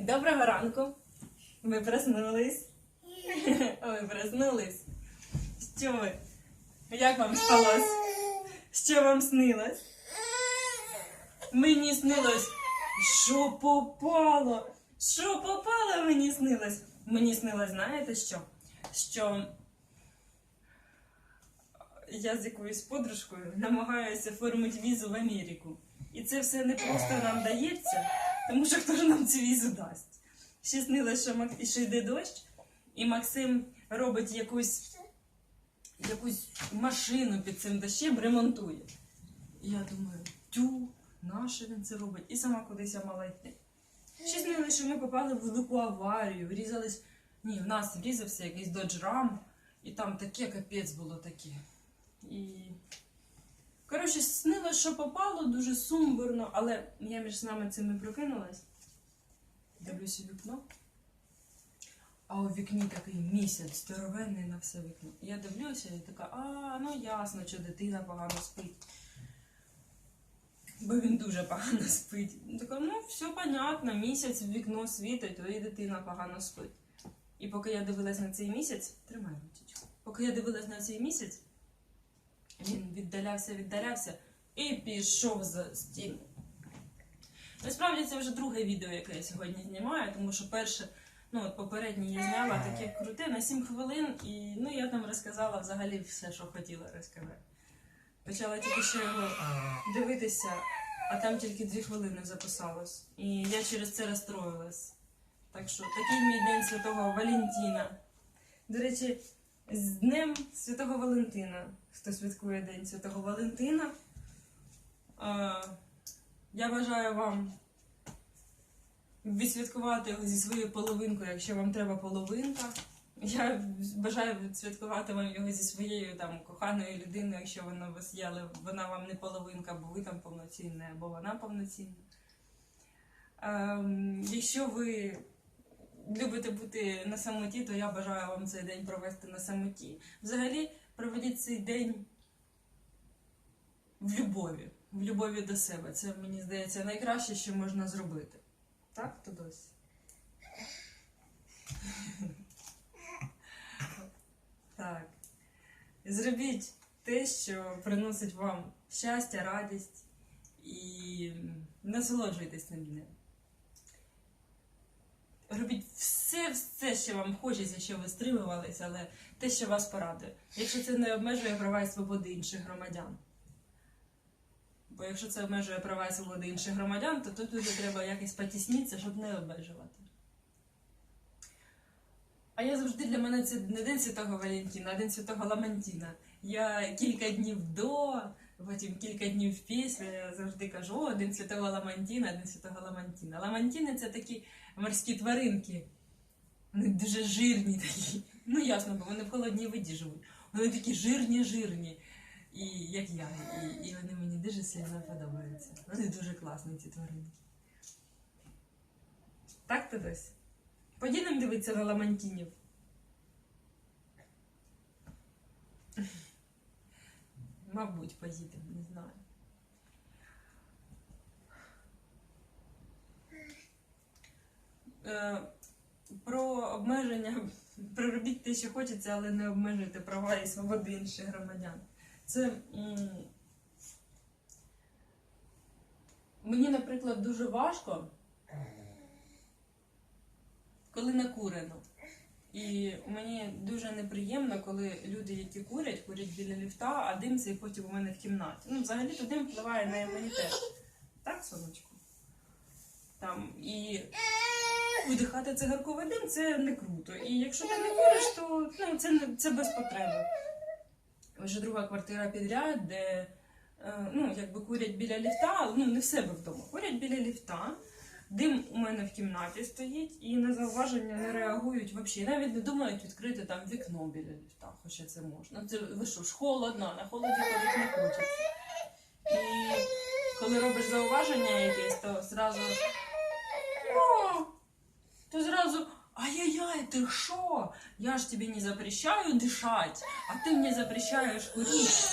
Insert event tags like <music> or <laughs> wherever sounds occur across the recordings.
Доброго ранку. Ви проснулись? Ви проснулись? Що ви? Як вам спалось? Що вам снилось? Мені снилось, що попало? Що попало мені снилось? Мені снилось, знаєте що? Що я з якоюсь подружкою намагаюся оформити візу в Америку. І це все не просто нам дається, тому що хто ж нам цю візу дасть? Ще снилось, що, Мак... що йде дощ, і Максим робить якусь, якусь машину під цим дощем, ремонтує. І я думаю, тю, наше він це робить? І сама кудись я мала йти. Ще снилось, що ми попали в велику аварію, врізались. Ні, в нас врізався якийсь Ram, і там таке капець було таке. І. Коротше, снилось, що попало дуже сумбурно, але я між нами цим і прокинулась. Дивлюся вікно. А у вікні такий місяць здоровенний на все вікно. Я дивлюся і така, а, ну ясно, що дитина погано спить. Бо він дуже погано спить. Така, ну, все понятно, місяць в вікно світить, то і дитина погано спить. І поки я дивилась на цей місяць, тримай ручечку. Поки я дивилась на цей місяць, він віддалявся, віддалявся і пішов за стіну. Насправді це вже друге відео, яке я сьогодні знімаю, тому що перше, ну от попереднє я зняла таке круте на 7 хвилин, і ну я там розказала взагалі все, що хотіла розказати. Почала тільки що його дивитися, а там тільки 2 хвилини записалось. І я через це розстроїлась. Так що такий мій день Святого Валентина. До речі, з Днем Святого Валентина. Хто святкує День Святого Валентина? Я бажаю вам відсвяткувати його зі своєю половинкою, якщо вам треба половинка. Я бажаю відсвяткувати вам його зі своєю там коханою людиною, якщо вона у вас є, але вона вам не половинка, бо ви там повноцінна, або вона повноцінна. Ем, якщо ви любите бути на самоті, то я бажаю вам цей день провести на самоті. Взагалі, проведіть цей день в любові, в любові до себе. Це, мені здається, найкраще, що можна зробити. Так, Тодось? Так. Зробіть те, що приносить вам щастя, радість і насолоджуйтесь цим днем. Робіть все, все, що вам хочеться, що ви стримувалися, але те, що вас порадує. Якщо це не обмежує права і свободи інших громадян. Бо якщо це обмежує права і свободи інших громадян, то тут вже треба якось потіснітися, щоб не обмежувати. А я завжди для мене це не День Святого Валентина, а День Святого Ламантіна. Я кілька днів до, потім кілька днів після я завжди кажу, о, День Святого Ламантіна, День Святого Ламантіна. Ламантіни це такі морські тваринки. Вони дуже жирні такі. Ну ясно, бо вони в холодній воді живуть. Вони такі жирні, жирні. І як я. І, і вони мені дуже сильно подобаються. Вони дуже класні, ці тваринки. Так, Тодось? Подійдемо дивитися на ламантінів. Мабуть, поїдемо, не знаю. Е, про обмеження, <laughs> проробіть те, що хочеться, але не обмежуйте права і свободи інших громадян. Це мені, наприклад, дуже важко, коли накурено. І мені дуже неприємно, коли люди, які курять, курять біля ліфта, а дим цей потім у мене в кімнаті. Ну, взагалі то дим впливає на імунітет. Так, сонечко? Там і видихати цигарковий дим це не круто. І якщо ти не куриш, то ну, це, це без потреби. Вже друга квартира підряд, де е, ну, якби курять біля ліфта, ну не в себе вдома, курять біля ліфта. Дим у мене в кімнаті стоїть і на зауваження не реагують взагалі. Навіть не думають відкрити там вікно біля ліфта, хоча це можна. Це ви що ж холодно, на холоді ходити не хочеться. І коли робиш зауваження якесь, то зразу. О, то зразу. Ай-яй-яй, ты шо? Я ж тебе не запрещаю дышать, а ты мне запрещаешь курить.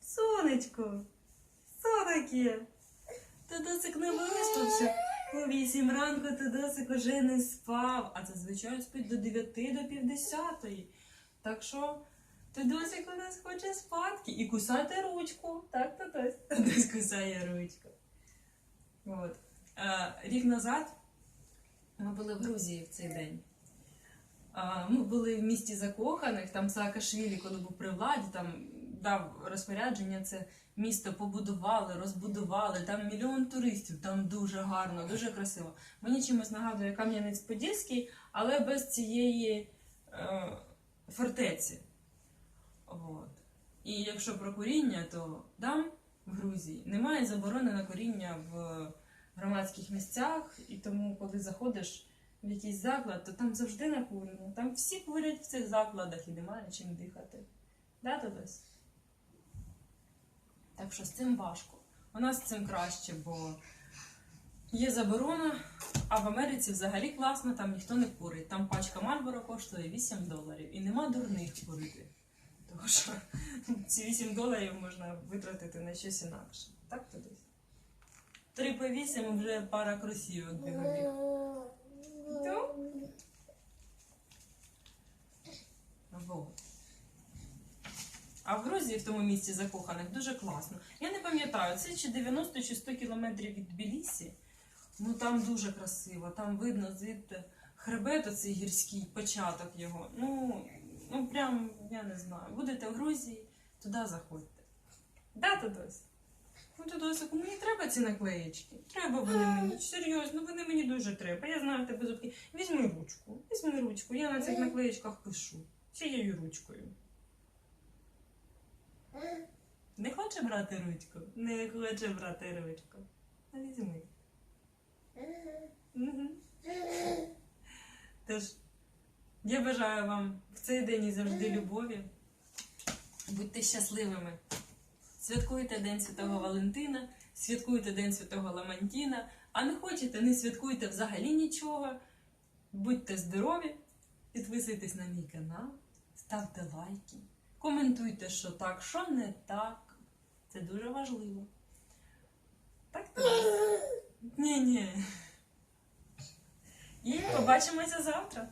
Сонечко, що таке? Ти досик не виспався? Ой, вісім ранку Тодосик уже не спав, а зазвичай спить до дев'яти, до півдесятої. Так що Тодосик у нас хоче спадки і кусати ручку. Так, Тодось? Тодось кусає ручку. От. Е, рік назад ми були в Грузії в цей день. А, Ми були в місті закоханих, там Саакашвілі, коли був при владі, там дав розпорядження, це місто побудували, розбудували, там мільйон туристів, там дуже гарно, дуже красиво. Мені чимось нагадує Кам'янець-Подільський, але без цієї е, фортеці. От. І якщо про куріння, то там, в Грузії, немає заборони на куріння в громадських місцях, і тому, коли заходиш в якийсь заклад, то там завжди накурено. Там всі курять в цих закладах і немає чим дихати. Да, Тодось? Що з цим важко. У нас з цим краще, бо є заборона, а в Америці взагалі класно, там ніхто не курить. Там пачка Мальборо коштує 8 доларів і нема дурних курити. Тому що ці 8 доларів можна витратити на щось інакше. Так, Тодось? 3 по 8 вже пара кросівок бігові. Вот. А в Грузії, в тому місці закоханих, дуже класно. Я не пам'ятаю, це чи 90 чи 100 кілометрів від Тбілісі. Ну там дуже красиво, там видно звідти хребет оцей гірський, початок його. Ну, ну прям, я не знаю. Будете в Грузії, туди заходьте. Да, Тодось? Ну, Тодосику, мені треба ці наклеєчки. Треба вони мені. Серйозно, вони мені дуже треба. Я знаю тебе зубки. Візьми ручку. Візьми ручку. Я на цих наклеєчках пишу. Цією ручкою. Не хоче брати ручку? Не хоче брати ручку. А візьми. Тож, я бажаю вам в цей день і завжди любові. Будьте щасливими. Святкуйте День Святого Валентина, святкуйте День Святого Ламантіна, а не хочете, не святкуйте взагалі нічого. Будьте здорові, підписуйтесь на мій канал, ставте лайки, коментуйте, що так, що не так. Це дуже важливо. Так? Ні-ні. І побачимося завтра.